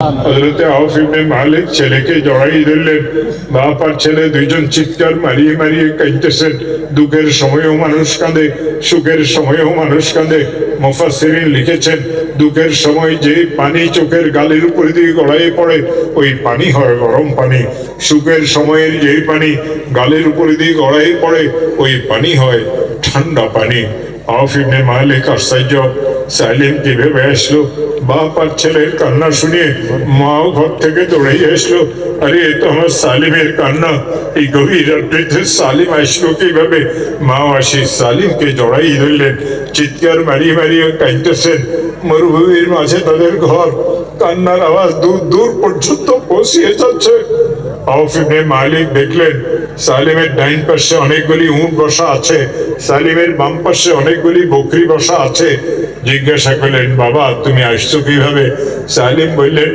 হজরতে আউফ মালিক ছেলেকে জড়াই ধরলেন। বাপ আর ছেলে দুইজন চিৎকার মারিয়ে মারিয়ে কাঁদতেছেন দুঃখের সময়ও মানুষ কাঁদে, সুখের সময়ও মানুষ কাঁদে। মুফাসসিরিন লিখেছেন, দুঃখের সময় যে পানি চোখের গালের উপর দিয়ে গড়াইয়ে পড়ে, ওই পানি হয় গরম পানি। সুখের সময়ের যে পানি গালের উপর দিয়ে গড়াইয়ে পড়ে, ওই পানি হয় ঠান্ডা পানি। আউফ মালিক আশ্চর্য সাইলিম কীভাবে আসলো বাপ আর ছেলের কান্না শুনিয়ে মাও ঘর থেকে দৌড়াই আসলো আরে, এ তো আমার সালিমের কান্না। এই গভীর রাত্রিতে সালিম আসলো কীভাবে? মাও আসি সালিমকে জড়াই ধরলেন। চিৎকার মারিয়ে মারিয়ে কাঁদতেছেন। মরুভূমির মাঝে তাদের ঘর। কান্নার আওয়াজ দূর দূর পর্যন্ত পৌঁছিয়ে যাচ্ছে। মালিক দেখলেন, সালিমের ডাইন পাশে অনেকগুলি উঁট বসা আছে। সালিমের বাম পাশে অনেকগুলি বকরি বসা আছে। জিজ্ঞাসা করলেন, বাবা, তুমি আসছো কীভাবে? সালিম বললেন